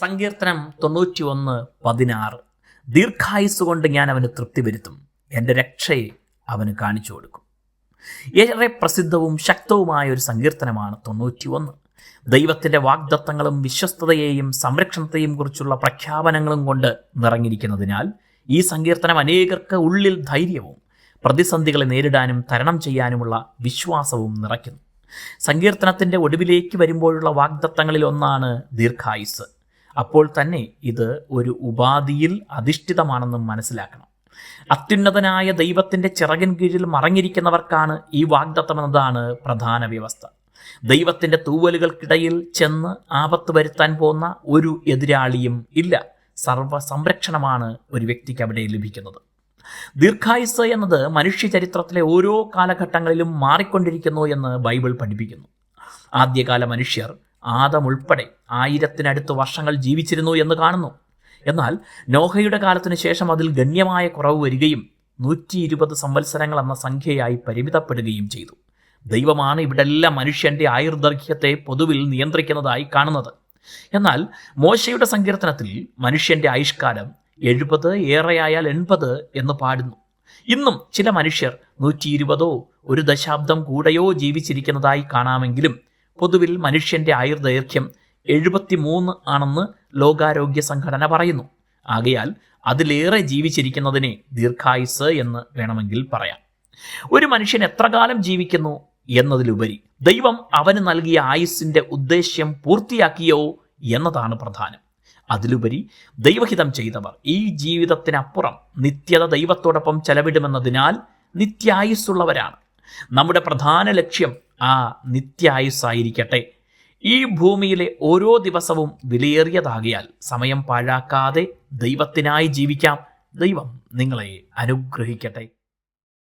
സങ്കീർത്തനം തൊണ്ണൂറ്റി ഒന്ന് പതിനാറ്. ദീർഘായുസ് കൊണ്ട് ഞാൻ അവന് തൃപ്തി വരുത്തും. എന്റെ രക്ഷയെ അവന് കാണിച്ചു കൊടുക്കും. ഏറെ പ്രസിദ്ധവും ശക്തവുമായ ഒരു സങ്കീർത്തനമാണ് തൊണ്ണൂറ്റി ഒന്ന് ദൈവത്തിന്റെ വാഗ്ദത്തങ്ങളും വിശ്വസ്തതയെയും സംരക്ഷണത്തെയും കുറിച്ചുള്ള പ്രഖ്യാപനങ്ങളും കൊണ്ട് നിറഞ്ഞിരിക്കുന്നതിനാൽ ഈ സങ്കീർത്തനം അനേകർക്ക് ഉള്ളിൽ ധൈര്യവും പ്രതിസന്ധികളെ നേരിടാനും തരണം ചെയ്യാനുമുള്ള വിശ്വാസവും നിറയ്ക്കുന്നു. സങ്കീർത്തനത്തിന്റെ ഒടുവിലേക്ക് വരുമ്പോഴുള്ള വാഗ്ദത്തങ്ങളിൽ ഒന്നാണ് ദീർഘായുസ്. അപ്പോൾ തന്നെ ഇത് ഒരു ഉപാധിയിൽ അധിഷ്ഠിതമാണെന്നും മനസ്സിലാക്കണം. അത്യുന്നതനായ ദൈവത്തിന്റെ ചിറകിൻ കീഴിൽ മറഞ്ഞിരിക്കുന്നവർക്കാണ് ഈ വാഗ്ദത്തമെന്നതാണ് പ്രധാന വ്യവസ്ഥ. ദൈവത്തിന്റെ തൂവലുകൾക്കിടയിൽ ചെന്ന് ആപത്ത് വരുത്താൻ പോകുന്ന ഒരു എതിരാളിയും ഇല്ല. സർവ സംരക്ഷണമാണ് ഒരു വ്യക്തിക്ക് അവിടെ ലഭിക്കുന്നത്. ദീർഘായുസ് എന്നത് മനുഷ്യ ചരിത്രത്തിലെ ഓരോ കാലഘട്ടങ്ങളിലും മാറിക്കൊണ്ടിരിക്കുന്നു എന്ന് ബൈബിൾ പഠിപ്പിക്കുന്നു. ആദ്യകാല മനുഷ്യർ ആദം ഉൾപ്പെടെ ആയിരത്തിനടുത്ത് വർഷങ്ങൾ ജീവിച്ചിരുന്നു എന്ന് കാണുന്നു. എന്നാൽ നോഹയുടെ കാലത്തിന് ശേഷം അതിൽ ഗണ്യമായ കുറവ് വരികയും നൂറ്റി ഇരുപത് സംവത്സരങ്ങൾ എന്ന സംഖ്യയായി പരിമിതപ്പെടുകയും ചെയ്തു. ദൈവമാണ് ഇവിടെല്ലാം മനുഷ്യന്റെ ആയുർദൈർഘ്യത്തെ പൊതുവിൽ നിയന്ത്രിക്കുന്നതായി കാണുന്നത്. എന്നാൽ മോശയുടെ സങ്കീർത്തനത്തിൽ മനുഷ്യന്റെ ആയുഷ്കാലം എഴുപത് ഏറെയായാൽ എൺപത് എന്ന് പാടുന്നു. ഇന്നും ചില മനുഷ്യർ നൂറ്റി ഇരുപതോ ഒരു ദശാബ്ദം കൂടെയോ ജീവിച്ചിരിക്കുന്നതായി കാണാമെങ്കിലും പൊതുവിൽ മനുഷ്യന്റെ ആയുർദൈർഘ്യം എഴുപത്തിമൂന്ന് ആണെന്ന് ലോകാരോഗ്യ സംഘടന പറയുന്നു. ആകയാൽ അതിലേറെ ജീവിച്ചിരിക്കുന്നതിനെ ദീർഘായുസ് എന്ന് വേണമെങ്കിൽ പറയാം. ഒരു മനുഷ്യൻ എത്ര കാലം ജീവിക്കുന്നു എന്നതിലുപരി ദൈവം അവന് നൽകിയ ആയുസ്സിന്റെ ഉദ്ദേശ്യം പൂർത്തിയാക്കിയോ എന്നതാണ് പ്രധാനം. അതിലുപരി ദൈവഹിതം ചെയ്തവർ ഈ ജീവിതത്തിനപ്പുറം നിത്യത ദൈവത്തോടൊപ്പം ചെലവിടുമെന്നതിനാൽ നിത്യായുസ്സുള്ളവരാണ്. നമ്മുടെ പ്രധാന ലക്ഷ്യം ആ നിത്യായുസ്സായിരിക്കട്ടെ. ഈ ഭൂമിയിലെ ഓരോ ദിവസവും വിലയേറിയതാകിയാൽ സമയം പാഴാക്കാതെ ദൈവത്തിനായി ജീവിക്കാം. ദൈവം നിങ്ങളെ അനുഗ്രഹിക്കട്ടെ.